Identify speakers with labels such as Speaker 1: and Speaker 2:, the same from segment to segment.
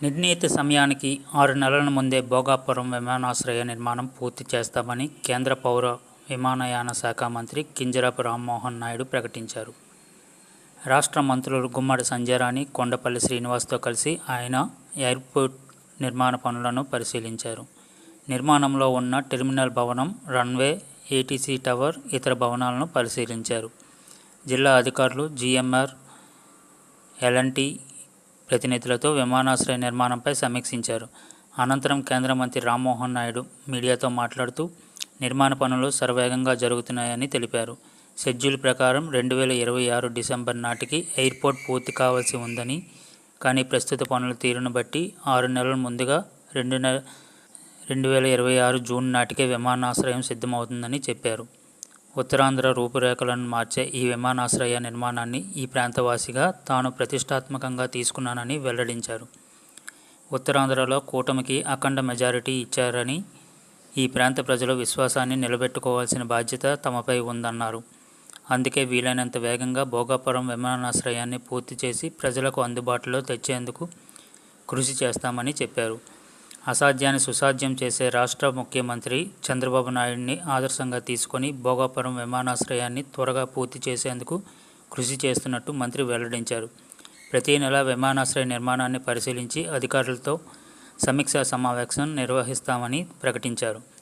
Speaker 1: నిర్ణీత సమయానికి ఆరు నెలల ముందే భోగాపురం విమానాశ్రయ నిర్మాణం పూర్తి చేస్తామని కేంద్ర పౌర విమానయాన శాఖ మంత్రి కింజరాపు రామ్మోహన్ నాయుడు ప్రకటించారు. రాష్ట్ర మంత్రులు గుమ్మడి సంజయరాణి కొండపల్లి శ్రీనివాస్తో కలిసి ఆయన ఎయిర్పోర్ట్ నిర్మాణ పనులను పరిశీలించారు. నిర్మాణంలో ఉన్న టెర్మినల్ భవనం రన్వే ఏటీసీ టవర్ ఇతర భవనాలను పరిశీలించారు. జిల్లా అధికారులు జీఎంఆర్ ఎల్ఎన్టీ ప్రతినిధులతో విమానాశ్రయ నిర్మాణంపై సమీక్షించారు. అనంతరం కేంద్ర మంత్రి రామ్మోహన్ నాయుడు మీడియాతో మాట్లాడుతూ నిర్మాణ పనులు శరవేగంగా జరుగుతున్నాయని తెలిపారు. షెడ్యూల్ ప్రకారం రెండు వేల ఇరవై ఆరు డిసెంబర్ నాటికి ఎయిర్పోర్ట్ పూర్తి కావాల్సి ఉందని కానీ ప్రస్తుత పనుల తీరును బట్టి ఆరు నెలల ముందుగా రెండు నెల రెండు వేల ఇరవై ఆరు జూన్ నాటికే విమానాశ్రయం సిద్ధమవుతుందని చెప్పారు. ఉత్తరాంధ్ర రూపురేఖలను మార్చే ఈ విమానాశ్రయ నిర్మాణాన్ని ఈ ప్రాంతవాసిగా తాను ప్రతిష్టాత్మకంగా తీసుకున్నానని వెల్లడించారు. ఉత్తరాంధ్రలో కూటమికి అఖండ మెజారిటీ ఇచ్చారని ఈ ప్రాంత ప్రజల విశ్వాసాన్ని నిలబెట్టుకోవాల్సిన బాధ్యత తమపై ఉందన్నారు. అందుకే వీలైనంత వేగంగా భోగాపురం విమానాశ్రయాన్ని పూర్తి చేసి ప్రజలకు అందుబాటులో తెచ్చేందుకు కృషి చేస్తామని చెప్పారు. అసాధ్యాన్ని సుసాధ్యం చేసే రాష్ట్ర ముఖ్యమంత్రి చంద్రబాబు నాయుడిని ఆదర్శంగా తీసుకొని భోగాపురం విమానాశ్రయాన్ని త్వరగా పూర్తి చేసేందుకు కృషి చేస్తున్నట్టు మంత్రి వెల్లడించారు. ప్రతి నెల విమానాశ్రయ నిర్మాణాన్ని పరిశీలించి అధికారులతో సమీక్షా సమావేశం నిర్వహిస్తామని ప్రకటించారు.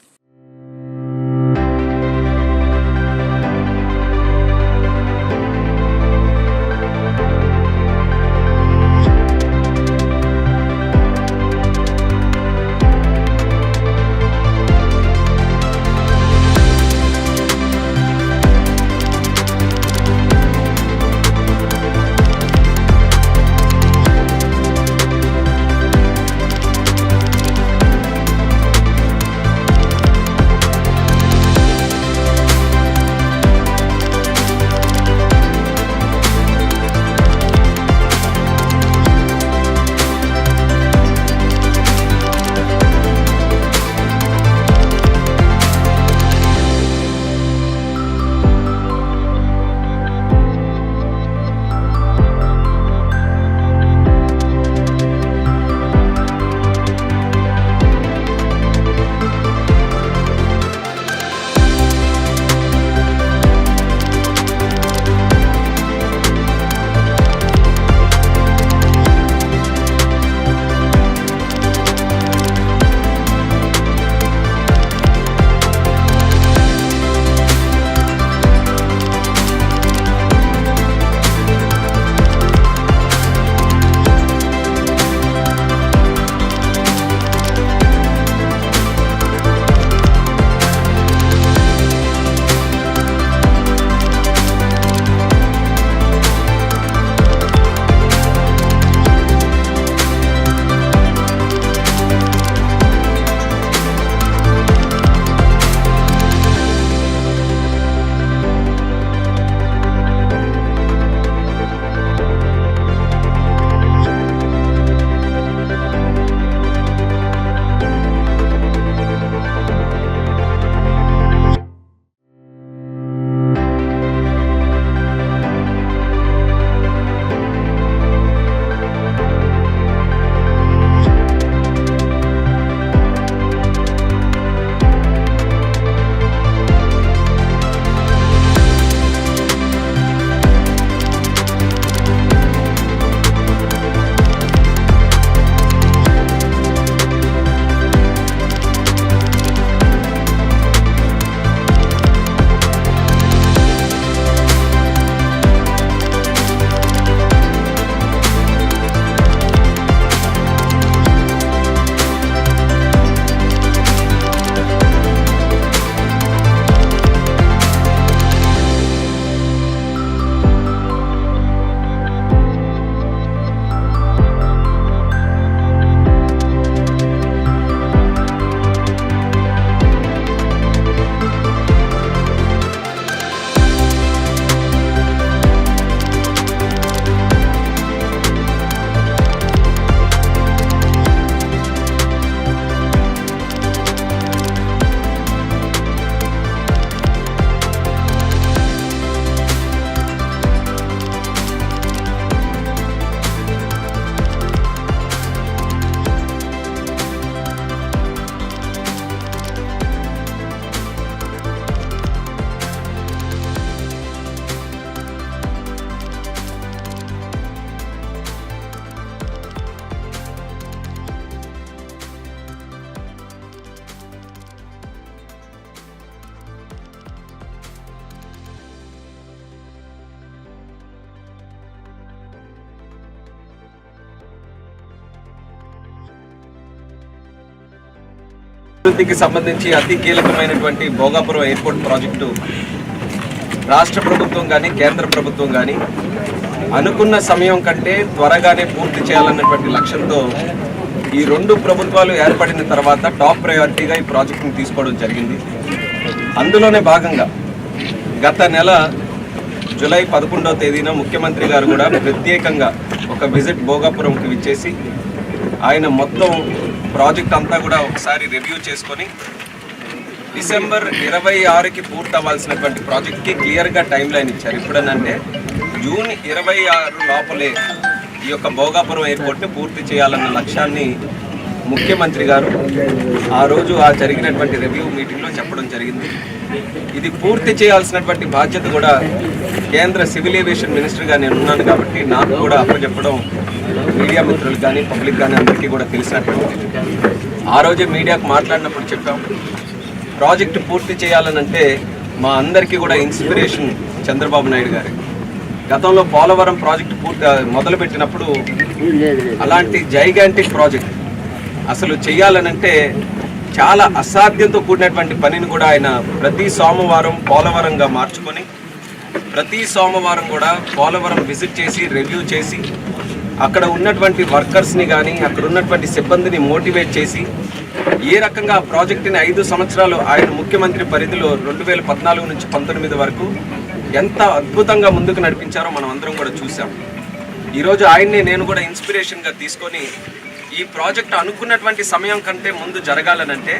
Speaker 2: అభివృద్ధికి సంబంధించి అతి కీలకమైనటువంటి భోగాపురం ఎయిర్పోర్ట్ ప్రాజెక్టు రాష్ట్ర ప్రభుత్వం కానీ కేంద్ర ప్రభుత్వం కానీ అనుకున్న సమయం కంటే త్వరగానే పూర్తి చేయాలన్నటువంటి లక్ష్యంతో ఈ రెండు ప్రభుత్వాలు ఏర్పడిన తర్వాత టాప్ ప్రయారిటీగా ఈ ప్రాజెక్టును తీసుకోవడం జరిగింది. అందులోనే భాగంగా గత నెల జూలై పదకొండవ తేదీన ముఖ్యమంత్రి గారు కూడా ప్రత్యేకంగా ఒక విజిట్ భోగాపురంకి విచ్చేసి ఆయన మొత్తం ప్రాజెక్ట్ అంతా కూడా ఒకసారి రివ్యూ చేసుకొని డిసెంబర్ ఇరవై ఆరుకి పూర్తవ్వాల్సినటువంటి ప్రాజెక్ట్కి క్లియర్గా టైం లైన్ ఇచ్చారు. ఇప్పుడనంటే జూన్ ఇరవై ఆరు లోపలే ఈ యొక్క భోగాపురం ఎయిర్పోర్ట్ని పూర్తి చేయాలన్న లక్ష్యాన్ని ముఖ్యమంత్రి గారు ఆ రోజు ఆ జరిగినటువంటి రివ్యూ మీటింగ్లో చెప్పడం జరిగింది. ఇది పూర్తి చేయాల్సినటువంటి బాధ్యత కూడా కేంద్ర సివిల్ ఏవియేషన్ మినిస్టర్గా నేను ఉన్నాను కాబట్టి నాకు కూడా అప్పచెప్పడం మీడియా మిత్రులకు కానీ పబ్లిక్ కానీ అందరికీ కూడా తెలిసినటువంటి ఆ రోజే మీడియాకు మాట్లాడినప్పుడు చెప్పాం. ప్రాజెక్టు పూర్తి చేయాలనంటే మా అందరికీ కూడా ఇన్స్పిరేషన్ చంద్రబాబు నాయుడు గారు. గతంలో పోలవరం ప్రాజెక్టు పూర్తి మొదలుపెట్టినప్పుడు అలాంటి జైగాంటిక్ ప్రాజెక్ట్ అసలు చేయాలనంటే చాలా అసాధ్యంతో కూడినటువంటి పనిని కూడా ఆయన ప్రతి సోమవారం పోలవరంగా మార్చుకొని ప్రతి సోమవారం కూడా పోలవరం విజిట్ చేసి రివ్యూ చేసి అక్కడ ఉన్నటువంటి వర్కర్స్ని కానీ అక్కడ ఉన్నటువంటి సిబ్బందిని మోటివేట్ చేసి ఏ రకంగా ఆ ప్రాజెక్టుని ఐదు సంవత్సరాలు ఆయన ముఖ్యమంత్రి పరిధిలో రెండు వేల పద్నాలుగు నుంచి పంతొమ్మిది వరకు ఎంత అద్భుతంగా ముందుకు నడిపించారో మనం అందరం కూడా చూసాం ఈరోజు ఆయన్ని నేను కూడా ఇన్స్పిరేషన్గా తీసుకొని ఈ ప్రాజెక్ట్ అనుకున్నటువంటి సమయం కంటే ముందు జరగాలనంటే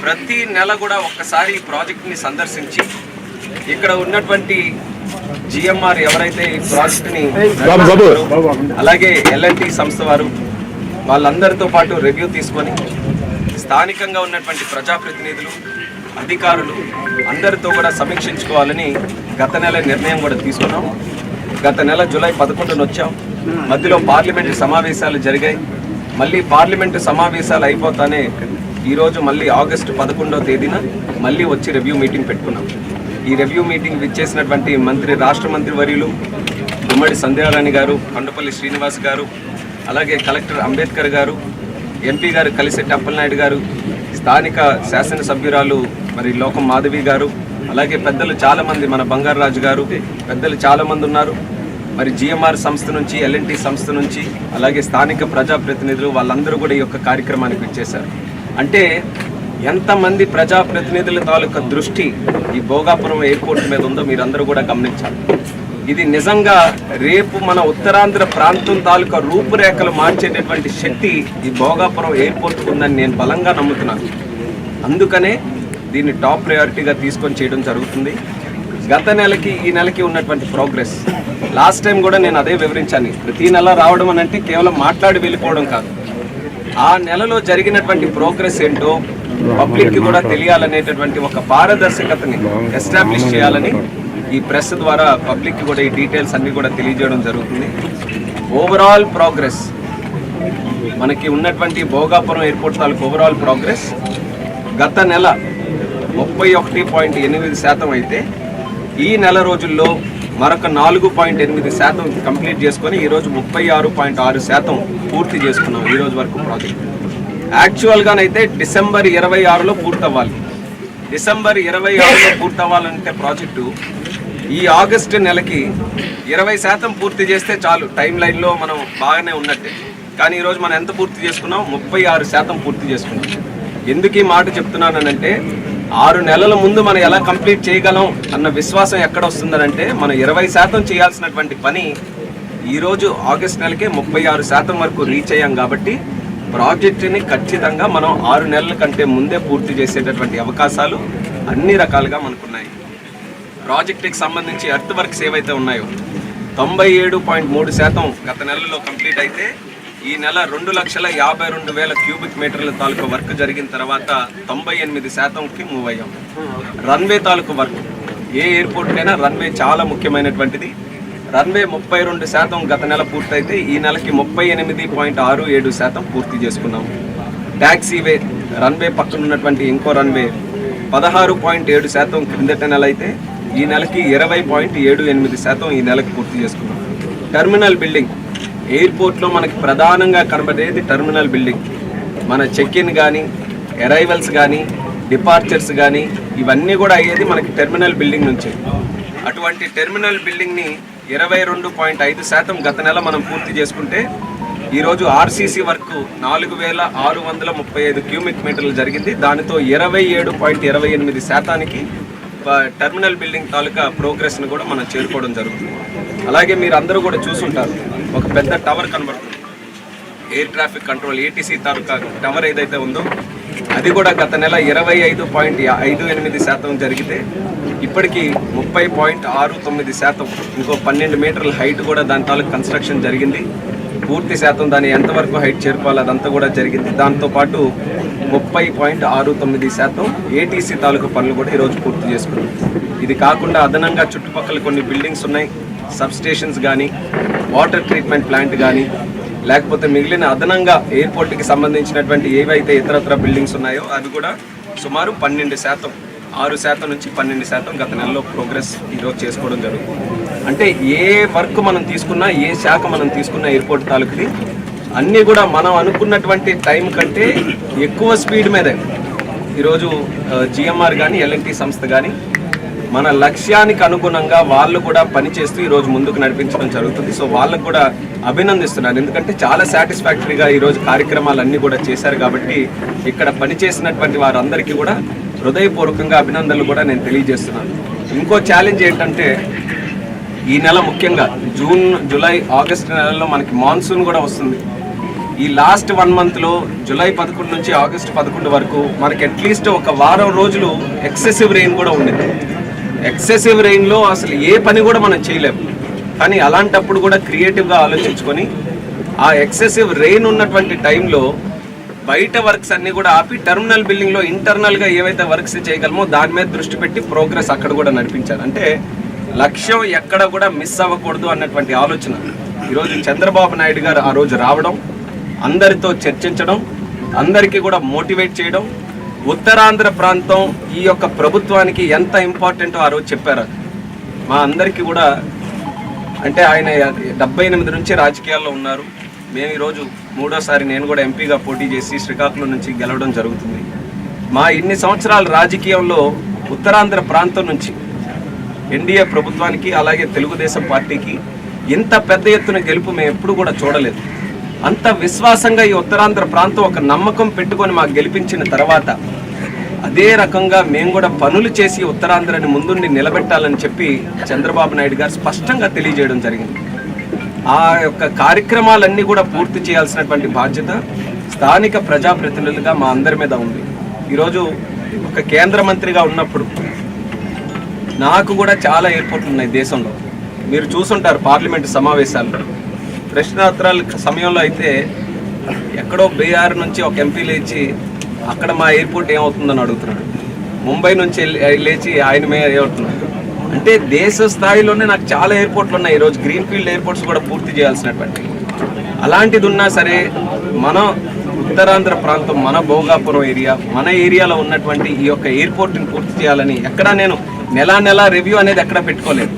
Speaker 2: ప్రతి నెల కూడా ఒక్కసారి ఈ ప్రాజెక్ట్ని సందర్శించి ఇక్కడ ఉన్నటువంటి జిఎంఆర్ ఎవరైతే ఈ ప్రాజెక్ట్ని అలాగే ఎల్ఎన్టీ సంస్థ వారు వాళ్ళందరితో పాటు రివ్యూ తీసుకొని స్థానికంగా ఉన్నటువంటి ప్రజాప్రతినిధులు అధికారులు అందరితో కూడా సమీక్షించుకోవాలని గత నెల నిర్ణయం కూడా తీసుకున్నాం. గత నెల జూలై పదకొండున వచ్చాం. మధ్యలో పార్లమెంటు సమావేశాలు జరిగాయి. మళ్ళీ పార్లమెంటు సమావేశాలు అయిపోతానే ఈరోజు మళ్ళీ ఆగస్టు పదకొండవ తేదీన మళ్ళీ వచ్చి రివ్యూ మీటింగ్ పెట్టుకున్నాం. ఈ రివ్యూ మీటింగ్ విచ్చేసినటువంటి మంత్రి రాష్ట్ర మంత్రి వర్యులు గుమ్మడి సంధ్యారాణి గారు కొండపల్లి శ్రీనివాస్ గారు అలాగే కలెక్టర్ అంబేద్కర్ గారు ఎంపీ గారు కలిసెట్టి అప్పలనాయుడు గారు స్థానిక శాసనసభ్యురాలు మరి లోకం మాధవి గారు అలాగే పెద్దలు చాలామంది మన బంగారాజు గారు పెద్దలు చాలామంది ఉన్నారు. మరి జిఎంఆర్ సంస్థ నుంచి ఎల్ఎన్టీ సంస్థ నుంచి అలాగే స్థానిక ప్రజాప్రతినిధులు వాళ్ళందరూ కూడా ఈ యొక్క కార్యక్రమానికి విచ్చేశారు. అంటే ఎంతమంది ప్రజాప్రతినిధుల తాలూకా దృష్టి ఈ భోగాపురం ఎయిర్పోర్ట్ మీద ఉందో మీరందరూ కూడా గమనించాలి. ఇది నిజంగా రేపు మన ఉత్తరాంధ్ర ప్రాంతం తాలూకా రూపురేఖలు మార్చేటటువంటి శక్తి ఈ భోగాపురం ఎయిర్పోర్ట్ ఉందని నేను బలంగా నమ్ముతున్నాను. అందుకనే దీన్ని టాప్ ప్రయారిటీగా తీసుకొని చేయడం జరుగుతుంది. గత నెలకి ఈ నెలకి ఉన్నటువంటి ప్రోగ్రెస్. లాస్ట్ టైం కూడా నేను అదే వివరించాను. ప్రతి నెల రావడం అని అంటే కేవలం మాట్లాడి వెళ్ళిపోవడం కాదు. ఆ నెలలో జరిగినటువంటి ప్రోగ్రెస్ ఏంటో పబ్లిక్కి కూడా తెలియాలనేటటువంటి ఒక పారదర్శకతని ఎస్టాబ్లిష్ చేయాలని ఈ ప్రెస్ ద్వారా పబ్లిక్కి కూడా ఈ డీటెయిల్స్ అన్ని కూడా తెలియజేయడం జరుగుతుంది. ఓవరాల్ ప్రోగ్రెస్ మనకి ఉన్నటువంటి భోగాపురం ఎయిర్పోర్ట్ తాలూకు ఓవరాల్ ప్రోగ్రెస్ గత నెల ముప్పై ఒకటి పాయింట్ ఎనిమిది శాతం అయితే ఈ నెల రోజుల్లో మరొక నాలుగు పాయింట్ ఎనిమిది శాతం కంప్లీట్ చేసుకొని ఈరోజు ముప్పై ఆరు పాయింట్ ఆరు శాతం పూర్తి చేసుకున్నాం ఈ రోజు వరకు ప్రాజెక్ట్ యాక్చువల్గానైతే డిసెంబర్ ఇరవై ఆరులో పూర్తవ్వాలి. డిసెంబర్ ఇరవై ఆరులో పూర్తవ్వాలంటే ప్రాజెక్టు ఈ ఆగస్టు నెలకి ఇరవై శాతం పూర్తి చేస్తే చాలు టైం లైన్లో మనం బాగానే ఉన్నట్టే. కానీ ఈరోజు మనం ఎంత పూర్తి చేసుకున్నాం? ముప్పై ఆరు శాతం పూర్తి చేసుకున్నాం. ఎందుకు ఈ మాట చెప్తున్నానంటే ఆరు నెలల ముందు మనం ఎలా కంప్లీట్ చేయగలం అన్న విశ్వాసం ఎక్కడ వస్తుందనంటే మనం ఇరవై శాతం చేయాల్సినటువంటి పని ఈరోజు ఆగస్ట్ నెలకే ముప్పై ఆరు శాతం వరకు రీచ్ అయ్యాం కాబట్టి ప్రాజెక్టుని ఖచ్చితంగా మనం ఆరు నెలల కంటే ముందే పూర్తి చేసేటటువంటి అవకాశాలు అన్ని రకాలుగా మనకున్నాయి. ప్రాజెక్టుకి సంబంధించి ఎర్త్ వర్క్స్ ఏవైతే ఉన్నాయో తొంభై ఏడు పాయింట్ మూడు శాతం గత నెలలో కంప్లీట్ అయితే ఈ నెల రెండు లక్షల యాభై రెండు వేల క్యూబిక్ మీటర్ల తాలూకు వర్క్ జరిగిన తర్వాత తొంభై ఎనిమిది శాతంకి మూవ్ అయ్యాం. రన్వే తాలూకు వర్క్ ఏ ఎయిర్పోర్ట్కైనా రన్వే చాలా ముఖ్యమైనటువంటిది. రన్వే ముప్పై రెండు శాతం గత నెల పూర్తయితే ఈ నెలకి ముప్పై ఎనిమిది పాయింట్ ఆరు ఏడు శాతం పూర్తి చేసుకున్నాం. ట్యాక్సీవే రన్వే పక్కన ఉన్నటువంటి ఇంకో రన్వే పదహారు పాయింట్ ఏడు శాతం క్రిందట నెల అయితే ఈ నెలకి ఇరవై పాయింట్ ఏడు ఎనిమిది శాతం ఈ నెలకి పూర్తి చేసుకున్నాం. టెర్మినల్ బిల్డింగ్ ఎయిర్పోర్ట్లో మనకి ప్రధానంగా కనబడేది టెర్మినల్ బిల్డింగ్. మన చెక్ ఇన్ కానీ అరైవల్స్ కానీ డిపార్చర్స్ కానీ ఇవన్నీ కూడా అయ్యేది మనకి టెర్మినల్ బిల్డింగ్ నుంచి. అటువంటి టెర్మినల్ బిల్డింగ్ని ఇరవై రెండు పాయింట్ ఐదు శాతం గత నెల మనం పూర్తి చేసుకుంటే ఈరోజు ఆర్సీసీ వర్క్ నాలుగు వేల ఆరు వందల ముప్పై ఐదు క్యూమిక్ మీటర్లు జరిగింది. దానితో ఇరవై ఏడు పాయింట్ ఇరవై ఎనిమిది శాతానికి ప- టెర్మినల్ బిల్డింగ్ తాలూకా ప్రోగ్రెస్ను కూడా మనం చేరుకోవడం జరుగుతుంది. అలాగే మీరు అందరూ కూడా చూసుంటారు ఒక పెద్ద టవర్ కనబడుతుంది. ఎయిర్ ట్రాఫిక్ కంట్రోల్ ఏటీసీ తాలూకా టవర్ ఏదైతే ఉందో అది కూడా గత నెల ఇరవై ఐదు పాయింట్ ఐదు ఎనిమిది శాతం జరిగితే ఇప్పటికీ ముప్పై పాయింట్ ఆరు తొమ్మిది శాతం ఇంకో పన్నెండు మీటర్ల హైట్ కూడా దాని తాలూకు కన్స్ట్రక్షన్ జరిగింది. పూర్తి శాతం దాన్ని ఎంతవరకు హైట్ చేరుకోవాలి అదంతా కూడా జరిగింది. దాంతోపాటు ముప్పై పాయింట్ ఆరు తొమ్మిది శాతం ఏటీసీ తాలూకు పనులు కూడా ఈరోజు పూర్తి చేసుకున్నాం. ఇది కాకుండా అదనంగా చుట్టుపక్కల కొన్ని బిల్డింగ్స్ ఉన్నాయి. సబ్ స్టేషన్స్ కానీ వాటర్ ట్రీట్మెంట్ ప్లాంట్ కానీ లేకపోతే మిగిలిన అదనంగా ఎయిర్పోర్ట్కి సంబంధించినటువంటి ఏవైతే ఇతరత్ర బిల్డింగ్స్ ఉన్నాయో అవి కూడా సుమారు పన్నెండు శాతం ఆరు శాతం నుంచి పన్నెండు శాతం గత నెలలో ప్రోగ్రెస్ ఈరోజు చేసుకోవడం జరుగుతుంది. అంటే ఏ వర్క్ మనం తీసుకున్నా ఏ శాఖ మనం తీసుకున్న ఎయిర్పోర్ట్ తాలూకుది అన్నీ కూడా మనం అనుకున్నటువంటి టైం కంటే ఎక్కువ స్పీడ్ మీదే. ఈరోజు జిఎంఆర్ కానీ ఎల్ఎన్టీ సంస్థ కానీ మన లక్ష్యానికి అనుగుణంగా వాళ్ళు కూడా పనిచేస్తూ ఈరోజు ముందుకు నడిపించడం జరుగుతుంది. సో వాళ్ళకు కూడా అభినందిస్తున్నాను. ఎందుకంటే చాలా సాటిస్ఫాక్టరీగా ఈరోజు కార్యక్రమాలన్నీ కూడా చేశారు కాబట్టి ఇక్కడ పనిచేసినటువంటి వారందరికీ కూడా హృదయపూర్వకంగా అభినందనలు కూడా నేను తెలియజేస్తున్నాను. ఇంకో ఛాలెంజ్ ఏంటంటే ఈ నెల ముఖ్యంగా జూన్ జూలై ఆగస్ట్ నెలలో మనకి మాన్సూన్ కూడా వస్తుంది. ఈ లాస్ట్ వన్ మంత్లో జూలై పదకొండు నుంచి ఆగస్ట్ పదకొండు వరకు మనకి అట్లీస్ట్ ఒక వారం రోజులు ఎక్సెసివ్ రెయిన్ కూడా ఉండేది. ఎక్సెసివ్ రెయిన్లో అసలు ఏ పని కూడా మనం చేయలేము. కానీ అలాంటప్పుడు కూడా క్రియేటివ్గా ఆలోచించుకొని ఆ ఎక్సెసివ్ రెయిన్ ఉన్నటువంటి టైంలో బయట వర్క్స్ అన్ని కూడా ఆపి టెర్మినల్ బిల్డింగ్లో ఇంటర్నల్గా ఏవైతే వర్క్స్ చేయగలమో దాని మీద దృష్టి పెట్టి ప్రోగ్రెస్ అక్కడ కూడా నడిపించారు. అంటే లక్ష్యం ఎక్కడ కూడా మిస్ అవ్వకూడదు అన్నటువంటి ఆలోచన. ఈరోజు చంద్రబాబు నాయుడు గారు ఆ రోజు రావడం అందరితో చర్చించడం అందరికీ కూడా మోటివేట్ చేయడం ఉత్తరాంధ్ర ప్రాంతం ఈ యొక్క ప్రభుత్వానికి ఎంత ఇంపార్టెంటో ఆ రోజు చెప్పారు. మా అందరికీ కూడా అంటే ఆయన డెబ్బై ఎనిమిది నుంచి రాజకీయాల్లో ఉన్నారు. మేము ఈరోజు మూడోసారి నేను కూడా ఎంపీగా పోటీ చేసి శ్రీకాకుళం నుంచి గెలవడం జరుగుతుంది. మా ఇన్ని సంవత్సరాల రాజకీయంలో ఉత్తరాంధ్ర ప్రాంతం నుంచి ఎన్డీఏ ప్రభుత్వానికి అలాగే తెలుగుదేశం పార్టీకి ఇంత పెద్ద ఎత్తున గెలుపు మేము ఎప్పుడు కూడా చూడలేదు. అంత విశ్వాసంగా ఈ ఉత్తరాంధ్ర ప్రాంతం ఒక నమ్మకం పెట్టుకొని మాకు గెలిపించిన తర్వాత అదే రకంగా మేము కూడా పనులు చేసి ఉత్తరాంధ్రని ముందుండి నిలబెట్టాలని చెప్పి చంద్రబాబు నాయుడు గారు స్పష్టంగా తెలియజేయడం జరిగింది. ఆ యొక్క కార్యక్రమాలన్నీ కూడా పూర్తి చేయాల్సినటువంటి బాధ్యత స్థానిక ప్రజాప్రతినిధులుగా మా అందరి మీద ఉంది. ఈరోజు ఒక కేంద్ర మంత్రిగా ఉన్నప్పుడు నాకు కూడా చాలా ఎయిర్పోర్ట్లు ఉన్నాయి దేశంలో. మీరు చూసుంటారు పార్లమెంట్ సమావేశాలు ప్రశ్నోత్తరాల సమయంలో అయితే ఎక్కడో బీహార్ నుంచి ఒక ఎంపీ లేచి అక్కడ మా ఎయిర్పోర్ట్ ఏమవుతుందని అడుగుతున్నాడు. ముంబై నుంచి లేచి ఆయన మీద ఏమవుతున్నాడు? అంటే దేశ స్థాయిలోనే నాకు చాలా ఎయిర్పోర్ట్లు ఉన్నాయి. ఈరోజు గ్రీన్ ఫీల్డ్ ఎయిర్పోర్ట్స్ కూడా పూర్తి చేయాల్సినటువంటి. అలాంటిది ఉన్నా సరే మన ఉత్తరాంధ్ర ప్రాంతం మన భోగాపురం ఏరియా మన ఏరియాలో ఉన్నటువంటి ఈ యొక్క ఎయిర్పోర్ట్ని పూర్తి చేయాలని ఎక్కడా నేను నెలా నెలా రివ్యూ అనేది ఎక్కడ పెట్టుకోలేదు.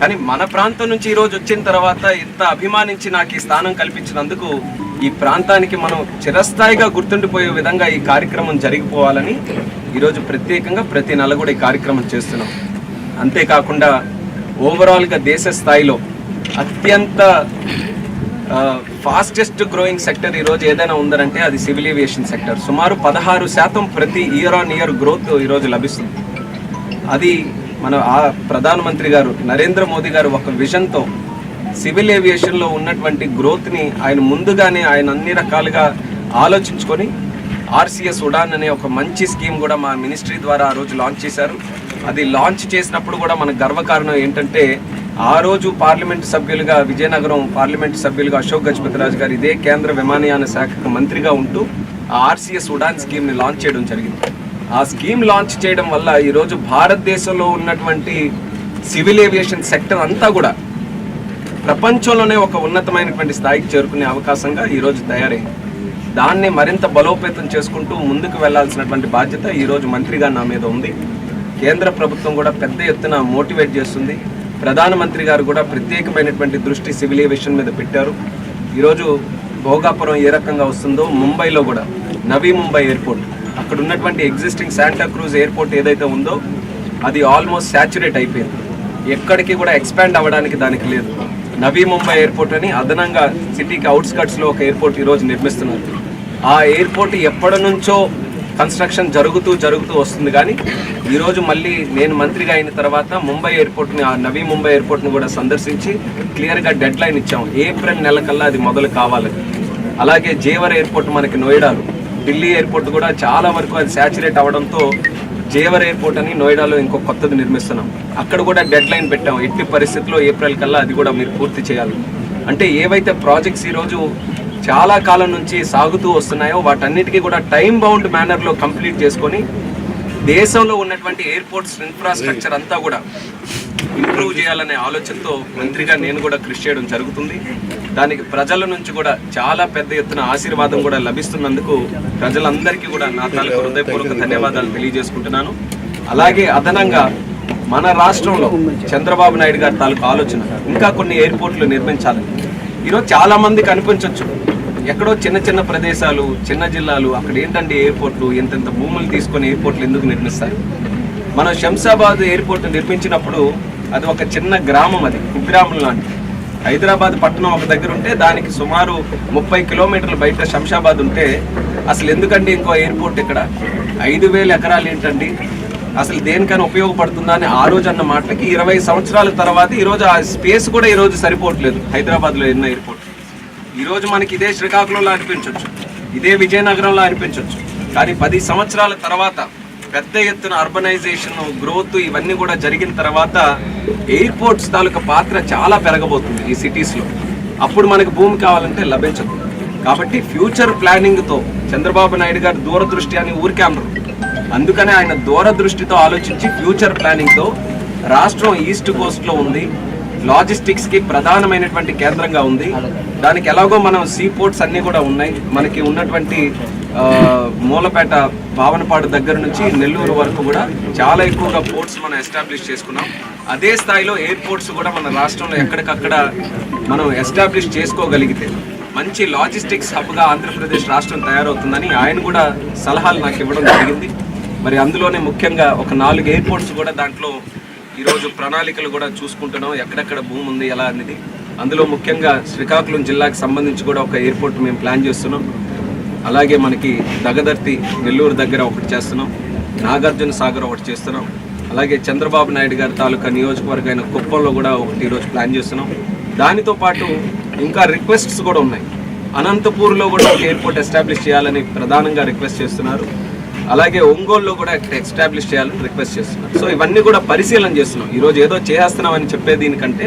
Speaker 2: కానీ మన ప్రాంతం నుంచి ఈరోజు వచ్చిన తర్వాత ఇంత అభిమానించి నాకు ఈ స్థానం కల్పించినందుకు ఈ ప్రాంతానికి మనం చిరస్థాయిగా గుర్తుండిపోయే విధంగా ఈ కార్యక్రమం జరిగిపోవాలని ఈరోజు ప్రత్యేకంగా ప్రతి నెల కూడా ఈ కార్యక్రమం చేస్తున్నాం. అంతేకాకుండా ఓవరాల్గా దేశ స్థాయిలో అత్యంత ఫాస్టెస్ట్ గ్రోయింగ్ సెక్టర్ ఈరోజు ఏదైనా ఉందంటే అది సివిల్ ఏవియేషన్ సెక్టర్ సుమారు పదహారు శాతం ప్రతి ఇయర్ ఆన్ ఇయర్ గ్రోత్ ఈరోజు లభిస్తుంది. అది మన ఆ ప్రధానమంత్రి గారు నరేంద్ర మోదీ గారు ఒక విజన్తో సివిల్ ఏవియేషన్లో ఉన్నటువంటి గ్రోత్ని ఆయన ముందుగానే ఆయన అన్ని రకాలుగా ఆలోచించుకొని ఆర్సీఎస్ ఉడాన్ అనే ఒక మంచి స్కీమ్ కూడా మా మినిస్ట్రీ ద్వారా ఆ రోజు లాంచ్ చేశారు. అది లాంచ్ చేసినప్పుడు కూడా మన గర్వకారణం ఏంటంటే ఆ రోజు పార్లమెంటు సభ్యులుగా విజయనగరం పార్లమెంటు సభ్యులుగా అశోక్ గజపతిరాజు గారు ఇదే కేంద్ర విమానయాన శాఖకు మంత్రిగా ఉంటూ ఆ ఆర్సీఎస్ ఉడాన్ స్కీమ్ని లాంచ్ చేయడం జరిగింది. ఆ స్కీమ్ లాంచ్ చేయడం వల్ల ఈరోజు భారతదేశంలో ఉన్నటువంటి సివిల్ ఏవియేషన్ సెక్టర్ అంతా కూడా ప్రపంచంలోనే ఒక ఉన్నతమైనటువంటి స్థాయికి చేరుకునే అవకాశంగా ఈరోజు తయారైంది. దాన్ని మరింత బలోపేతం చేసుకుంటూ ముందుకు వెళ్ళాల్సినటువంటి బాధ్యత ఈరోజు మంత్రిగా నా మీద ఉంది. కేంద్ర ప్రభుత్వం కూడా పెద్ద ఎత్తున మోటివేట్ చేస్తుంది. ప్రధానమంత్రి గారు కూడా ప్రత్యేకమైనటువంటి దృష్టి సివిల్ ఏవియేషన్ మీద పెట్టారు. ఈరోజు భోగాపురం ఏ రకంగా వస్తుందో ముంబైలో కూడా నవీ ముంబై ఎయిర్పోర్ట్. అక్కడ ఉన్నటువంటి ఎగ్జిస్టింగ్ శాంటా క్రూజ్ ఎయిర్పోర్ట్ ఏదైతే ఉందో అది ఆల్మోస్ట్ శాచ్యురేట్ అయిపోయింది. ఎక్కడికి కూడా ఎక్స్పాండ్ అవ్వడానికి దానికి లేదు. నవీ ముంబై ఎయిర్పోర్ట్ అని అదనంగా సిటీకి అవుట్స్కట్స్లో ఒక ఎయిర్పోర్ట్ ఈరోజు నిర్మిస్తున్నారు. ఆ ఎయిర్పోర్ట్ ఎప్పటి నుంచో కన్స్ట్రక్షన్ జరుగుతూ జరుగుతూ వస్తుంది కానీ ఈరోజు మళ్ళీ నేను మంత్రిగా అయిన తర్వాత ముంబై ఎయిర్పోర్ట్ని ఆ నవీ ముంబై ఎయిర్పోర్ట్ని కూడా సందర్శించి క్లియర్గా డెడ్ లైన్ ఇచ్చాము. ఏప్రిల్ నెల కల్లా అది మొదలు కావాలి. అలాగే జేవర్ ఎయిర్పోర్ట్ మనకి నోయిడాలు ఢిల్లీ ఎయిర్పోర్ట్ కూడా చాలా వరకు అది శాచురేట్ అవ్వడంతో జేవర్ ఎయిర్పోర్ట్ అని నోయిడాలో ఇంకో కొత్తది నిర్మిస్తున్నాం. అక్కడ కూడా డెడ్ లైన్ పెట్టాం ఎట్టి పరిస్థితుల్లో ఏప్రిల్ కల్లా అది కూడా మీరు పూర్తి చేయాలి. అంటే ఏవైతే ప్రాజెక్ట్స్ ఈరోజు చాలా కాలం నుంచి సాగుతూ వస్తున్నాయో వాటన్నిటికీ కూడా టైం బౌండ్ మేనర్లో కంప్లీట్ చేసుకొని దేశంలో ఉన్నటువంటి ఎయిర్పోర్ట్స్ ఇన్ఫ్రాస్ట్రక్చర్ అంతా కూడా ఇంప్రూవ్ చేయాలనే ఆలోచనతో మంత్రిగా నేను కూడా కృషి చేయడం జరుగుతుంది. దానికి ప్రజల నుంచి కూడా చాలా పెద్ద ఎత్తున ఆశీర్వాదం కూడా లభిస్తున్నందుకు ప్రజలందరికీ కూడా నా తాలూకు హృదయపూర్వక ధన్యవాదాలు తెలియజేసుకుంటున్నాను. అలాగే అదనంగా మన రాష్ట్రంలో చంద్రబాబు నాయుడు గారి తాలూకు ఆలోచన ఇంకా కొన్ని ఎయిర్పోర్ట్లు నిర్మించాలని. ఈరోజు చాలా మందికి అనిపించవచ్చు ఎక్కడో చిన్న చిన్న ప్రదేశాలు చిన్న జిల్లాలు అక్కడ ఏంటంటే ఎయిర్పోర్ట్లు ఎంతెంత భూములు తీసుకొని ఎయిర్పోర్ట్లు ఎందుకు నిర్మిస్తారు? మనం శంషాబాద్ ఎయిర్పోర్ట్ నిర్మించినప్పుడు అది ఒక చిన్న గ్రామం అది కుగ్రామం లాంటి హైదరాబాద్ పట్టణం ఒక దగ్గర ఉంటే దానికి సుమారు ముప్పై కిలోమీటర్ల బయట శంషాబాద్ ఉంటే అసలు ఎందుకండి ఇంకో ఎయిర్పోర్ట్ ఇక్కడ? ఐదు వేల ఎకరాలు ఏంటండి? అసలు దేనికైనా ఉపయోగపడుతుందా అని ఆ రోజు అన్న మాటలకి ఇరవై సంవత్సరాల తర్వాత ఈరోజు ఆ స్పేస్ కూడా ఈరోజు సరిపోవట్లేదు హైదరాబాద్లో ఎన్న ఎయిర్పోర్ట్ ఈరోజు మనకి ఇదే శ్రీకాకుళంలో అనిపించవచ్చు ఇదే విజయనగరంలో అనిపించవచ్చు కానీ పది సంవత్సరాల తర్వాత పెద్ద ఎత్తున అర్బనైజేషన్ గ్రోత్ ఇవన్నీ కూడా జరిగిన తర్వాత ఎయిర్పోర్ట్స్ తాలూకా పాత్ర చాలా పెరగబోతుంది ఈ సిటీస్లో. అప్పుడు మనకు భూమి కావాలంటే లభించదు. కాబట్టి ఫ్యూచర్ ప్లానింగ్తో చంద్రబాబు నాయుడు గారు దూరదృష్టి అని ఊరికే అనరు. అందుకనే ఆయన దూరదృష్టితో ఆలోచించి ఫ్యూచర్ ప్లానింగ్తో రాష్ట్రం ఈస్ట్ కోస్ట్లో ఉంది. లాజిస్టిక్స్కి ప్రధానమైనటువంటి కేంద్రంగా ఉంది. దానికి ఎలాగో మనం సీ పోర్ట్స్ అన్ని కూడా ఉన్నాయి. మనకి ఉన్నటువంటి మూలపేట భావనపాడు దగ్గర నుంచి నెల్లూరు వరకు కూడా చాలా ఎక్కువగా పోర్ట్స్ మనం ఎస్టాబ్లిష్ చేసుకున్నాం. అదే స్థాయిలో ఎయిర్పోర్ట్స్ కూడా మన రాష్ట్రంలో ఎక్కడికక్కడ మనం ఎస్టాబ్లిష్ చేసుకోగలిగితే మంచి లాజిస్టిక్స్ హబ్గా ఆంధ్రప్రదేశ్ రాష్ట్రం తయారవుతుందని ఆయన కూడా సలహాలు నాకు ఇవ్వడం జరిగింది. మరి అందులోనే ముఖ్యంగా ఒక నాలుగు ఎయిర్పోర్ట్స్ కూడా దాంట్లో ఈరోజు ప్రణాళికలు కూడా చూసుకుంటున్నాం. ఎక్కడెక్కడ భూమి ఉంది ఎలా అనేది. అందులో ముఖ్యంగా శ్రీకాకుళం జిల్లాకు సంబంధించి కూడా ఒక ఎయిర్పోర్ట్ మేము ప్లాన్ చేస్తున్నాం. అలాగే మనకి దగదర్తి నెల్లూరు దగ్గర ఒకటి చేస్తున్నాం. నాగార్జున సాగర్ ఒకటి చేస్తున్నాం. అలాగే చంద్రబాబు నాయుడు గారి తాలూకా నియోజకవర్గం అయిన కుప్పంలో కూడా ఒకటి ఈరోజు ప్లాన్ చేస్తున్నాం. దానితో పాటు ఇంకా రిక్వెస్ట్స్ కూడా ఉన్నాయి. అనంతపూర్లో కూడా ఒక ఎయిర్పోర్ట్ ఎస్టాబ్లిష్ చేయాలని ప్రధానంగా రిక్వెస్ట్ చేస్తున్నారు. అలాగే ఒంగోలులో కూడా ఎస్టాబ్లిష్ చేయాలని రిక్వెస్ట్ చేస్తున్నాం. సో ఇవన్నీ కూడా పరిశీలన చేస్తున్నాం. ఈరోజు ఏదో చేస్తున్నామని చెప్పే దీనికంటే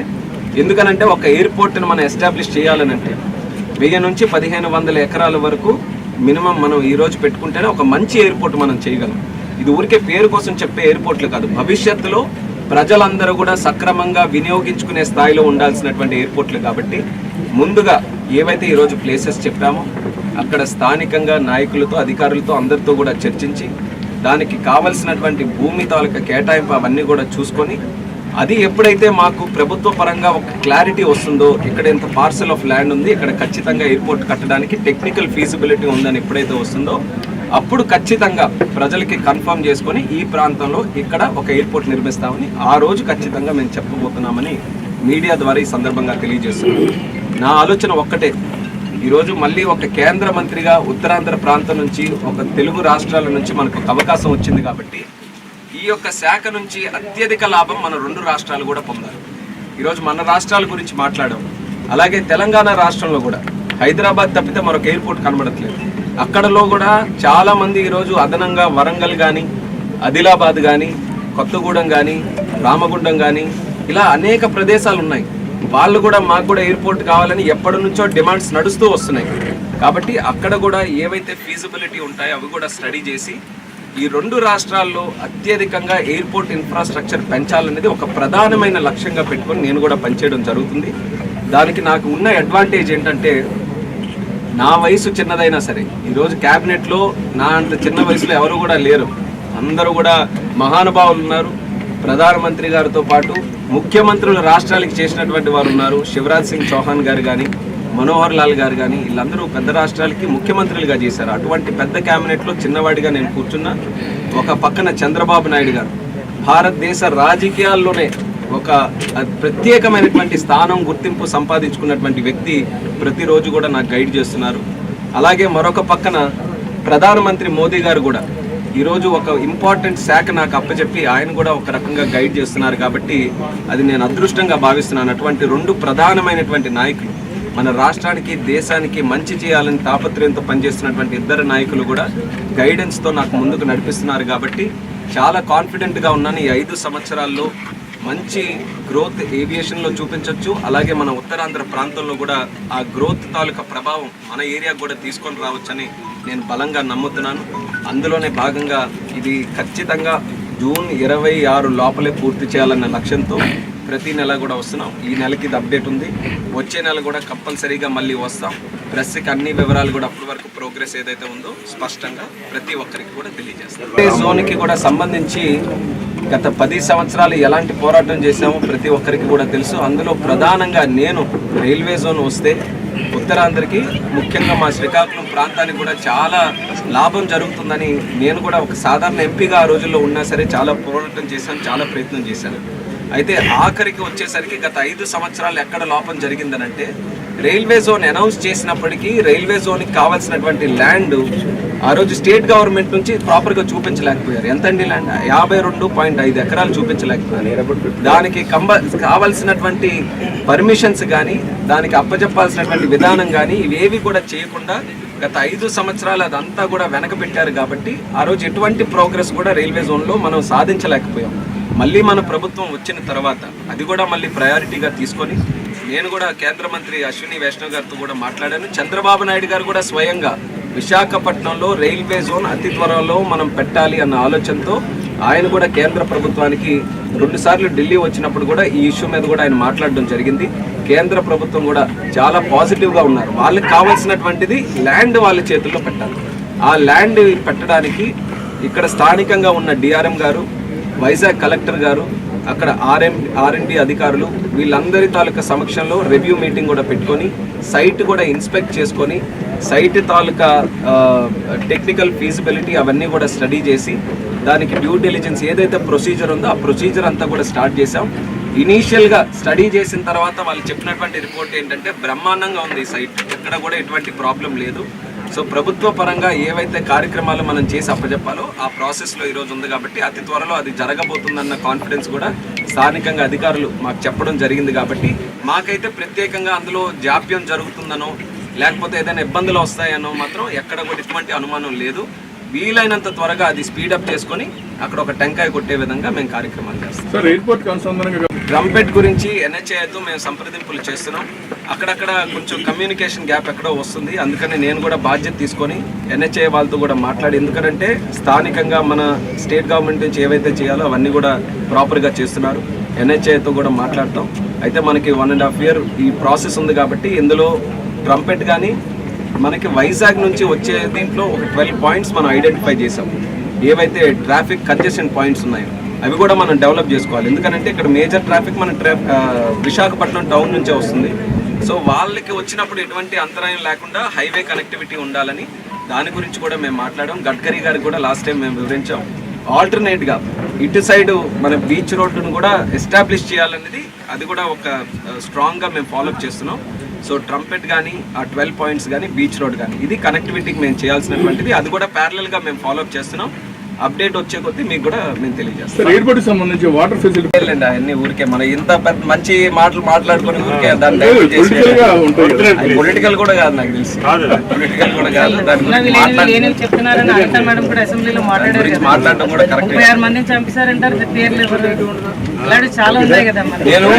Speaker 2: ఎందుకనంటే ఒక ఎయిర్పోర్ట్ని మనం ఎస్టాబ్లిష్ చేయాలని అంటే వెయ్యి నుంచి పదిహేను వందల ఎకరాల వరకు మినిమం మనం ఈరోజు పెట్టుకుంటేనే ఒక మంచి ఎయిర్పోర్ట్ మనం చేయగలం. ఇది ఊరికే పేరు కోసం చెప్పే ఎయిర్పోర్ట్లు కాదు. భవిష్యత్తులో ప్రజలందరూ కూడా సక్రమంగా వినియోగించుకునే స్థాయిలో ఉండాల్సినటువంటి ఎయిర్పోర్ట్లు కాబట్టి ముందుగా ఏవైతే ఈరోజు ప్లేసెస్ చెప్పామో అక్కడ స్థానికంగా నాయకులతో అధికారులతో అందరితో కూడా చర్చించి దానికి కావలసినటువంటి భూమి తాలూకా కేటాయింపు అవన్నీ కూడా చూసుకొని అది ఎప్పుడైతే మాకు ప్రభుత్వ పరంగా ఒక క్లారిటీ వస్తుందో ఇక్కడ ఇంత పార్సల్ ఆఫ్ ల్యాండ్ ఉంది ఇక్కడ ఖచ్చితంగా ఎయిర్పోర్ట్ కట్టడానికి టెక్నికల్ ఫీజిబిలిటీ ఉందని ఎప్పుడైతే వస్తుందో అప్పుడు ఖచ్చితంగా ప్రజలకి కన్ఫర్మ్ చేసుకొని ఈ ప్రాంతంలో ఇక్కడ ఒక ఎయిర్పోర్ట్ నిర్మిస్తామని ఆ రోజు ఖచ్చితంగా మేము చెప్పబోతున్నామని మీడియా ద్వారా ఈ సందర్భంగా తెలియజేస్తున్నాం. నా ఆలోచన ఒక్కటే ఈరోజు మళ్ళీ ఒక కేంద్ర మంత్రిగా ఉత్తరాంధ్ర ప్రాంతం నుంచి ఒక తెలుగు రాష్ట్రాల నుంచి మనకు అవకాశం వచ్చింది కాబట్టి ఈ యొక్క శాఖ నుంచి అత్యధిక లాభం మన రెండు రాష్ట్రాలు కూడా పొందారు. ఈరోజు మన రాష్ట్రాల గురించి మాట్లాడాం. అలాగే తెలంగాణ రాష్ట్రంలో కూడా. హైదరాబాద్ తప్పితే మరొక ఎయిర్పోర్ట్ కనబడట్లేదు. అక్కడలో కూడా చాలామంది ఈరోజు అదనంగా వరంగల్ కానీ ఆదిలాబాద్ కానీ కొత్తగూడెం కానీ రామగుండం కానీ ఇలా అనేక ప్రదేశాలు ఉన్నాయి. వాళ్ళు కూడా మాకు కూడా ఎయిర్పోర్ట్ కావాలని ఎప్పటి నుంచో డిమాండ్స్ నడుస్తూ వస్తున్నాయి. కాబట్టి అక్కడ కూడా ఏవైతే ఫీజిబిలిటీ ఉంటాయో అవి కూడా స్టడీ చేసి ఈ రెండు రాష్ట్రాల్లో అత్యధికంగా ఎయిర్పోర్ట్ ఇన్ఫ్రాస్ట్రక్చర్ పెంచాలనేది ఒక ప్రధానమైన లక్ష్యంగా పెట్టుకొని నేను కూడా పనిచేయడం జరుగుతుంది. దానికి నాకు ఉన్న అడ్వాంటేజ్ ఏంటంటే నా వయసు చిన్నదైనా సరే ఈరోజు క్యాబినెట్లో నా అంత చిన్న వయసులో ఎవరు కూడా లేరు. అందరూ కూడా మహానుభావులు ఉన్నారు. ప్రధానమంత్రి గారితో పాటు ముఖ్యమంత్రులు రాష్ట్రాలకి చేసినటువంటి వారు ఉన్నారు. శివరాజ్ సింగ్ చౌహాన్ గారు కానీ మనోహర్ లాల్ గారు కానీ వీళ్ళందరూ పెద్ద రాష్ట్రాలకి ముఖ్యమంత్రులుగా చేశారు. అటువంటి పెద్ద క్యాబినెట్లో చిన్నవాడిగా నేను కూర్చున్నా ఒక పక్కన చంద్రబాబు నాయుడు గారు. భారతదేశ రాజకీయాల్లోనే ఒక ప్రత్యేకమైనటువంటి స్థానం గుర్తింపు సంపాదించుకున్నటువంటి వ్యక్తి ప్రతిరోజు కూడా నాకు గైడ్ చేస్తున్నారు. అలాగే మరొక పక్కన ప్రధానమంత్రి మోదీ గారు కూడా ఈరోజు ఒక ఇంపార్టెంట్ శాఖ నాకు అప్పచెప్పి ఆయన కూడా ఒక రకంగా గైడ్ చేస్తున్నారు కాబట్టి అది నేను అదృష్టంగా భావిస్తున్నాను. అటువంటి రెండు ప్రధానమైనటువంటి నాయకులు మన రాష్ట్రానికి దేశానికి మంచి చేయాలని తాపత్రయంతో పనిచేస్తున్నటువంటి ఇద్దరు నాయకులు కూడా గైడెన్స్తో నాకు ముందుకు నడిపిస్తున్నారు కాబట్టి చాలా కాన్ఫిడెంట్గా ఉన్నాను. ఈ ఐదు సంవత్సరాల్లో మంచి గ్రోత్ ఏవియేషన్లో చూపించవచ్చు అలాగే మన ఉత్తరాంధ్ర ప్రాంతంలో కూడా ఆ గ్రోత్ తాలూకా ప్రభావం మన ఏరియా కూడా తీసుకొని రావచ్చని నేను బలంగా నమ్ముతున్నాను. అందులోనే భాగంగా ఇది ఖచ్చితంగా జూన్ ఇరవై ఆరు లోపలే పూర్తి చేయాలన్న లక్ష్యంతో ప్రతి నెల కూడా వస్తున్నాం. ఈ నెలకి ఇది అప్డేట్ ఉంది. వచ్చే నెల కూడా కంపల్సరీగా మళ్ళీ వస్తాం. ప్రెస్కి అన్ని వివరాలు కూడా అప్పటి వరకు ప్రోగ్రెస్ ఏదైతే ఉందో స్పష్టంగా ప్రతి ఒక్కరికి కూడా తెలియజేస్తాం. జోన్కి కూడా సంబంధించి గత పది సంవత్సరాలు ఎలాంటి పోరాటం చేశామో ప్రతి ఒక్కరికి కూడా తెలుసు. అందులో ప్రధానంగా నేను రైల్వే జోన్ వస్తే ఉత్తరాంధ్రకి ముఖ్యంగా మా శ్రీకాకుళం ప్రాంతానికి కూడా చాలా లాభం జరుగుతుందని నేను కూడా ఒక సాధారణ ఎంపీగా ఆ రోజుల్లో ఉన్నా సరే చాలా పోరాటం చేశాను చాలా ప్రయత్నం చేశాను. అయితే ఆఖరికి వచ్చేసరికి గత ఐదు సంవత్సరాలు ఎక్కడ లోపం జరిగిందనంటే రైల్వే జోన్ అనౌన్స్ చేసినప్పటికీ రైల్వే జోన్కి కావాల్సినటువంటి ల్యాండ్ ఆ రోజు స్టేట్ గవర్నమెంట్ నుంచి ప్రాపర్గా చూపించలేకపోయారు. ఎంతండి ల్యాండ్? యాభై రెండు పాయింట్ ఐదు ఎకరాలు చూపించలేకపోయారు. దానికి కంబ కావాల్సినటువంటి పర్మిషన్స్ కానీ దానికి అప్పచెప్పాల్సినటువంటి విధానం కానీ ఇవేవి కూడా చేయకుండా గత ఐదు సంవత్సరాలు అదంతా కూడా వెనకబెట్టారు కాబట్టి ఆ రోజు ఎటువంటి ప్రోగ్రెస్ కూడా రైల్వే జోన్లో మనం సాధించలేకపోయాం. మళ్ళీ మన ప్రభుత్వం వచ్చిన తర్వాత అది కూడా మళ్ళీ ప్రయారిటీగా తీసుకొని నేను కూడా కేంద్ర మంత్రి అశ్విని వైష్ణవ్ గారితో కూడా మాట్లాడాను. చంద్రబాబు నాయుడు గారు కూడా స్వయంగా విశాఖపట్నంలో రైల్వే జోన్ అతి త్వరలో మనం పెట్టాలి అన్న ఆలోచనతో ఆయన కూడా కేంద్ర ప్రభుత్వానికి రెండుసార్లు ఢిల్లీ వచ్చినప్పుడు కూడా ఈ ఇష్యూ మీద కూడా ఆయన మాట్లాడడం జరిగింది. కేంద్ర ప్రభుత్వం కూడా చాలా పాజిటివ్గా ఉన్నారు. వాళ్ళకి కావాల్సినటువంటిది ల్యాండ్ వాళ్ళ చేతుల్లో పెట్టాలి. ఆ ల్యాండ్ పెట్టడానికి ఇక్కడ స్థానికంగా ఉన్న డిఆర్ఎం గారు వైజాగ్ కలెక్టర్ గారు అక్కడ ఆర్ఎం ఆర్ఎండి అధికారులు వీళ్ళందరి తాలూకా సమక్షంలో రివ్యూ మీటింగ్ కూడా పెట్టుకొని సైట్ కూడా ఇన్స్పెక్ట్ చేసుకొని సైట్ తాలూకా టెక్నికల్ ఫీజిబిలిటీ అవన్నీ కూడా స్టడీ చేసి దానికి డ్యూ డెలిజెన్స్ ఏదైతే ప్రొసీజర్ ఉందో ఆ ప్రొసీజర్ అంతా కూడా స్టార్ట్ చేసాం ఇనీషియల్గా స్టడీ చేసిన తర్వాత వాళ్ళు చెప్పినటువంటి రిపోర్ట్ ఏంటంటే బ్రహ్మాండంగా ఉంది ఈ సైట్ ఎక్కడ కూడా ఎటువంటి ప్రాబ్లం లేదు. సో ప్రభుత్వ పరంగా ఏవైతే కార్యక్రమాలు మనం చేసి అప్పచెప్పాలో ఆ ప్రాసెస్లో ఈరోజు ఉంది కాబట్టి అతి త్వరలో అది జరగబోతుందన్న కాన్ఫిడెన్స్ కూడా స్థానికంగా అధికారులు మాకు చెప్పడం జరిగింది కాబట్టి మాకైతే ప్రత్యేకంగా అందులో జాప్యం జరుగుతుందనో లేకపోతే ఏదైనా ఇబ్బందులు వస్తాయనో మాత్రం ఎక్కడ కూడా ఎటువంటి అనుమానం లేదు. వీలైనంత త్వరగా అది స్పీడప్ చేసుకొని అక్కడ ఒక టెంకాయ కొట్టే విధంగా మేము కార్యక్రమాలు చేస్తాం.
Speaker 3: సార్ ఎయిర్పోర్ట్ అనుసంధానంగా
Speaker 2: డ్రంపెట్ గురించి ఎన్హెచ్ఐతో మేము సంప్రదింపులు చేస్తున్నాం. అక్కడక్కడ కొంచెం కమ్యూనికేషన్ గ్యాప్ ఎక్కడో వస్తుంది. అందుకని నేను కూడా బాధ్యత తీసుకొని ఎన్హెచ్ఐ వాళ్ళతో కూడా మాట్లాడి ఎందుకంటే స్థానికంగా మన స్టేట్ గవర్నమెంట్ నుంచి ఏవైతే చేయాలో అవన్నీ కూడా ప్రాపర్గా చేస్తున్నారు. ఎన్హెచ్ఐతో కూడా మాట్లాడతాం. అయితే మనకి వన్ అండ్ హాఫ్ ఇయర్ ఈ ప్రాసెస్ ఉంది కాబట్టి ఇందులో ట్రంపెట్ కానీ మనకి వైజాగ్ నుంచి వచ్చే దీంట్లో ఒక ట్వెల్వ్ పాయింట్స్ మనం ఐడెంటిఫై చేసాం ఏవైతే ట్రాఫిక్ కంజెషన్ పాయింట్స్ ఉన్నాయో అవి కూడా మనం డెవలప్ చేసుకోవాలి. ఎందుకంటే ఇక్కడ మేజర్ ట్రాఫిక్ మన విశాఖపట్నం టౌన్ నుంచే వస్తుంది. సో వాళ్ళకి వచ్చినప్పుడు ఎటువంటి అంతరాయం లేకుండా హైవే కనెక్టివిటీ ఉండాలని దాని గురించి కూడా మేము మాట్లాడాం. గడ్కరీ గారికి కూడా లాస్ట్ టైం మేము వివరించాం. ఆల్టర్నేట్గా ఇటు సైడ్ మన బీచ్ రోడ్డును కూడా ఎస్టాబ్లిష్ చేయాలనేది అది కూడా ఒక స్ట్రాంగ్గా మేము ఫాలోఅప్ చేస్తున్నాం. సో ట్రంపెట్ కానీ ఆ ట్వెల్వ్ పాయింట్స్ కానీ బీచ్ రోడ్ కానీ ఇది కనెక్టివిటీకి మేము చేయాల్సినటువంటిది. అది కూడా ప్యారలల్గా మేము ఫాలోఅప్ చేస్తున్నాం. అప్డేట్ వచ్చే కొద్దీ మీకు కూడా మేము తెలియజేస్తాం.
Speaker 3: సార్ ఎయిర్పోర్ట్కి సంబంధించి వాటర్ ఫెసిలిటీ
Speaker 2: లేదండి అవన్నీ ఊరికే మన ఇంత పెద్ద మంచి మాటలు మాట్లాడుకొని ఊరికే దాన్ని
Speaker 3: పొలిటికల్
Speaker 2: కూడా కాదు నాకు తెలిసి. పొలిటికల్ కూడా కాదు దాని మాట్లాడడం కూడా కరెక్ట్ నేను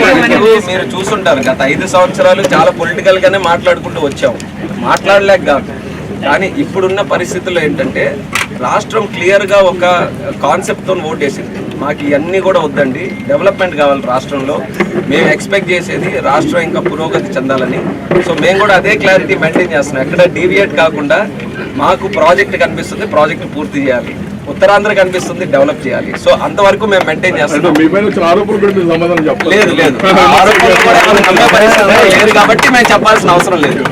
Speaker 2: మీరు చూసుంటారు గత ఐదు సంవత్సరాలు చాలా పొలిటికల్ గానే మాట్లాడుకుంటూ వచ్చాం. మాట్లాడలేక కాదు. కానీ ఇప్పుడున్న పరిస్థితుల్లో ఏంటంటే రాష్ట్రం క్లియర్గా ఒక కాన్సెప్ట్తో ఓట్ వేసింది మాకు ఇవన్నీ కూడా వద్దండి. డెవలప్మెంట్ కావాలి రాష్ట్రంలో. మేము ఎక్స్పెక్ట్ చేసేది రాష్ట్రం ఇంకా పురోగతి చెందాలని. సో మేము కూడా అదే క్లారిటీ మెయింటైన్ చేస్తున్నాం. ఎక్కడ డీవియేట్ కాకుండా మాకు ప్రాజెక్ట్ కనిపిస్తుంది ప్రాజెక్ట్ పూర్తి చేయాలి. ఉత్తరాంధ్ర కనిపిస్తుంది డెవలప్ చేయాలి. సో అంతవరకు మేము మెయింటైన్
Speaker 3: చెప్పాలి.
Speaker 2: లేదు లేదు. ఆ ఆరోపణలు కూడా ఏమైనా నమ్మే పరిస్థితి లేదు కాబట్టి మేము చెప్పాల్సిన అవసరం లేదు.